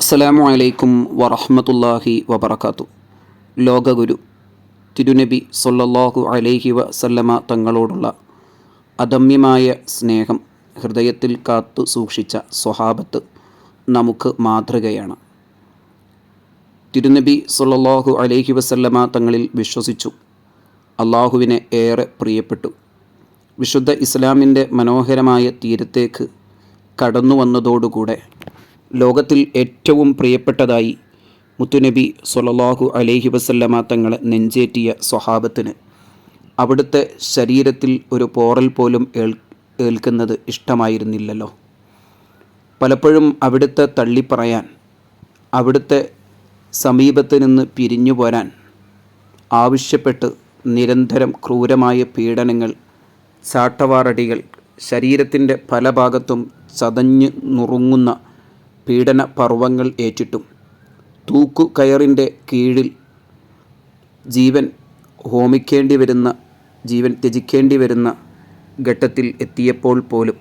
അസ്സലാമു അലൈക്കും വറഹ്മത്തുള്ളാഹി വബർക്കാത്തു ലോകഗുരു തിരുനബി സൊല്ലാഹു അലൈഹി വസല്ലമ തങ്ങളോടുള്ള അദമ്യമായ സ്നേഹം ഹൃദയത്തിൽ കാത്തു സൂക്ഷിച്ച സ്വഹാബത്ത് നമുക്ക് മാതൃകയാണ്. തിരുനബി സൊല്ലാഹു അലൈഹി വസല്ലമ തങ്ങളിൽ വിശ്വസിച്ചു. അള്ളാഹുവിനെ ഏറെ പ്രിയപ്പെട്ടു. വിശുദ്ധ ഇസ്ലാമിന്റെ മനോഹരമായ തീരത്തേക്ക് കടന്നു വന്നതോടുകൂടെ ലോകത്തിൽ ഏറ്റവും പ്രിയപ്പെട്ടതായി മുത്തുനബി സൊലലാഹു അലേഹി വസല്ലമ തങ്ങളെ നെഞ്ചേറ്റിയ സ്വഹാബത്തിന് അവിടുത്തെ ശരീരത്തിൽ ഒരു പോറൽ പോലും ഏൽ ഏൽക്കുന്നത് ഇഷ്ടമായിരുന്നില്ലല്ലോ. പലപ്പോഴും അവിടുത്തെ തള്ളിപ്പറയാൻ അവിടുത്തെ സമീപത്ത് നിന്ന് പിരിഞ്ഞു പോരാൻ ആവശ്യപ്പെട്ട് നിരന്തരം ക്രൂരമായ പീഡനങ്ങൾ ചാട്ടവാറടികൾ ശരീരത്തിന്റെ പല ഭാഗത്തും ചതഞ്ഞ് നുറുങ്ങുന്ന പീഡന പർവങ്ങൾ ഏറ്റിട്ടും തൂക്കു കയറിന്റെ കീഴിൽ ജീവൻ ഹോമിക്കേണ്ടി വരുന്ന ജീവൻ ത്യജിക്കേണ്ടി വരുന്ന ഘട്ടത്തിൽ എത്തിയപ്പോൾ പോലും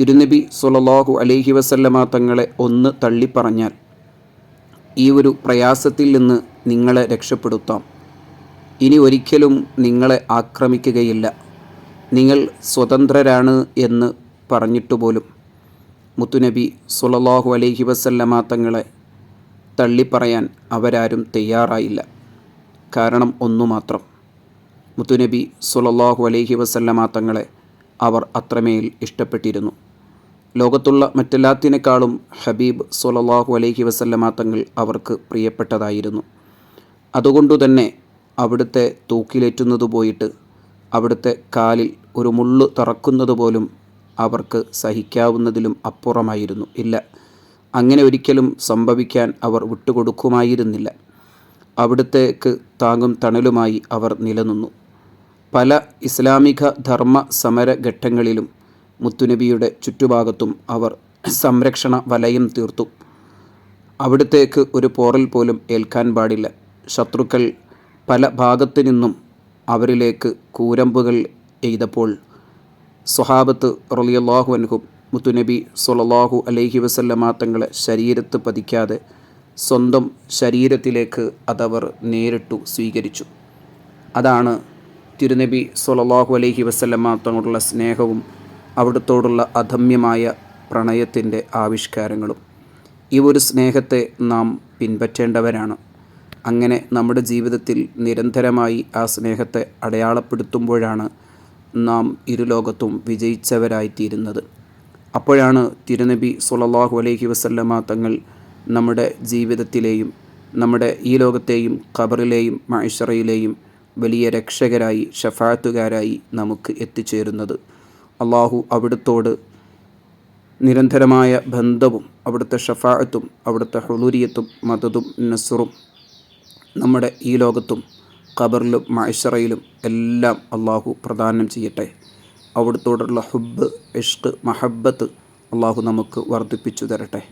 തിരുനബി സുലല്ലാഹു അലൈഹി വസല്ലമ തങ്ങളെ ഒന്ന് തള്ളിപ്പറഞ്ഞാൽ ഈ ഒരു പ്രയാസത്തിൽ നിന്ന് നിങ്ങളെ രക്ഷപ്പെടുത്താം. ഇനി ഒരിക്കലും നിങ്ങളെ ആക്രമിക്കുകയില്ല. നിങ്ങൾ സ്വതന്ത്രരാണ് എന്ന് പറഞ്ഞിട്ട് പോലും മുത്തുനബി സുലല്ലാഹു അലൈഹി വസല്ലമ തങ്ങളെ തള്ളിപ്പറയാൻ അവരാരും തയ്യാറായില്ല. കാരണം ഒന്നു മാത്രം. മുത്തുനബി സുലല്ലാഹു അലൈഹി വസല്ലമ തങ്ങളെ അവർ അത്രമേൽ ഇഷ്ടപ്പെട്ടിരുന്നു. ലോകത്തുള്ള മറ്റെല്ലാത്തിനേക്കാളും ഹബീബ് സുലല്ലാഹു അലൈഹി വസല്ലമ തങ്ങൾ അവർക്ക് പ്രിയപ്പെട്ടതായിരുന്നു. അതുകൊണ്ടുതന്നെ അവിടുത്തെ തൂക്കിലേറ്റുന്നത് പോയിട്ട് അവിടുത്തെ കാലിൽ ഒരു മുള്ളു തറക്കുന്നത് പോലും അവർക്ക് സഹിക്കാവുന്നതിലും അപ്പുറമായിരുന്നു. ഇല്ല അങ്ങനെ ഒരിക്കലും സംഭവിക്കാൻ അവർ വിട്ടുകൊടുക്കുമായിരുന്നില്ല. അവിടുത്തേക്ക് താങ്ങും തണലുമായി അവർ നിലനിന്നു. പല ഇസ്ലാമിക ധർമ്മ സമര ഘട്ടങ്ങളിലും മുത്തുനബിയുടെ ചുറ്റുഭാഗത്തും അവർ സംരക്ഷണ വലയം തീർത്തു. അവിടുത്തേക്ക് ഒരു പോറൽ പോലും ഏൽക്കാൻ പാടില്ല. ശത്രുക്കൾ പല ഭാഗത്തു നിന്നും അവരിലേക്ക് കൂരമ്പുകൾ എയ്തപ്പോൾ സ്വഹാബത്ത് റളിയല്ലാഹു അൻഹും മുത്തുനബി സൊലല്ലാഹു അലൈഹി വസല്ലമ തങ്ങളെ ശരീരത്ത് പതിക്കാതെ സ്വന്തം ശരീരത്തിലേക്ക് അതവർ നേരിട്ടു സ്വീകരിച്ചു. അതാണ് തിരുനബി സൊലല്ലാഹു അലൈഹി വസല്ലമ തങ്ങളോടുള്ള സ്നേഹവും അവിടുത്തോടുള്ള അധമ്യമായ പ്രണയത്തിന്റെ ആവിഷ്കാരങ്ങളും. ഈ ഒരു സ്നേഹത്തെ നാം പിൻപറ്റേണ്ടവരാണ്. അങ്ങനെ നമ്മുടെ ജീവിതത്തിൽ നിരന്തരമായി ആ സ്നേഹത്തെ അടയാളപ്പെടുത്തുമ്പോഴാണ് നാം ഇരുലോകത്തും വിജയിച്ചവരായിത്തീരുന്നത്. അപ്പോഴാണ് തിരുനബി സുലല്ലാഹു അലൈഹി വസല്ലമ തങ്ങൾ നമ്മുടെ ജീവിതത്തിലെയും നമ്മുടെ ഈ ലോകത്തെയും ഖബറിലെയും മൈഷറയിലെയും വലിയ രക്ഷകരായി ഷഫാത്തുകാരായി നമുക്ക് എത്തിച്ചേരുന്നത്. അള്ളാഹു അവിടുത്തോട് നിരന്തരമായ ബന്ധവും അവിടുത്തെ ഷഫാഅത്തും അവിടുത്തെ ഹുലൂരിയത്തും മതതും നസറും നമ്മുടെ ഈ ലോകത്തും ഖബറിലും മൈഷറയിലും എല്ലാം അള്ളാഹു പ്രദാനം ചെയ്യട്ടെ. അവിടുത്തോടുള്ള ഹുബ് ഇഷ്ക് മഹബത്ത് അള്ളാഹു നമുക്ക് വർദ്ധിപ്പിച്ചു തരട്ടെ.